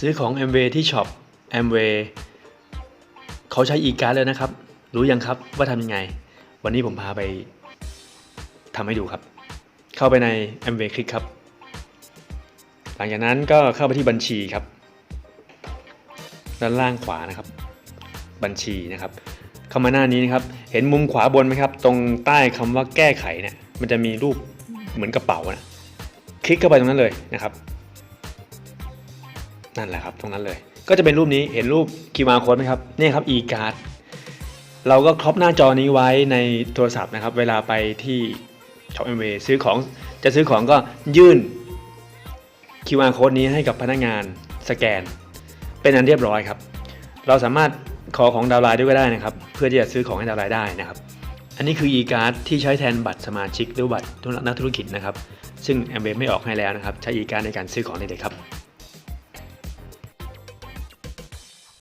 ซื้อของ m w ที่ช็อป m w เขาใช้ e-card เลยนะครับ รู้ยังครับว่าทำยังไง วันนี้ผมพาไปทำให้ดูครับ เข้าไปใน m w คลิกครับ หลังจากนั้นก็เข้าไปที่บัญชีครับ ด้านล่างขวานะครับ บัญชีนะครับ เข้ามาหน้านี้นะครับ เห็นมุมขวาบนไหมครับ ตรงใต้คำว่าแก้ไขเนี่ย มันจะมีรูปเหมือนกระเป๋านะคลิกเข้าไปตรงนั้นเลยนะครับ นั่นแหละครับ ตรงนั้นเลย ก็จะเป็นรูปนี้เห็นรูป QR code ไหมครับนี่ครับ e-card เราก็ครอปหน้าจอนี้ไว้ในโทรศัพท์นะครับ เวลาไปที่ช็อปเอ็มเซื้อของจะซื้อของก็ยื่น QR code นี้ให้กับพนักงานสแกน เป็นอันเรียบร้อยครับ เราสามารถขอของดาวไลน์ด้วยก็ได้นะครับ เพื่อที่จะซื้อของให้ดาวไลน์ได้นะครับ อันนี้คือ e-card ที่ใช้แทนบัตรสมาชิกหรือบัตรนักธุรกิจนะครับ ซึ่ง m อมเบไม่ออกให้แล้วนะครับ ใช้ e-card ในการซื้อของได้เลยครับ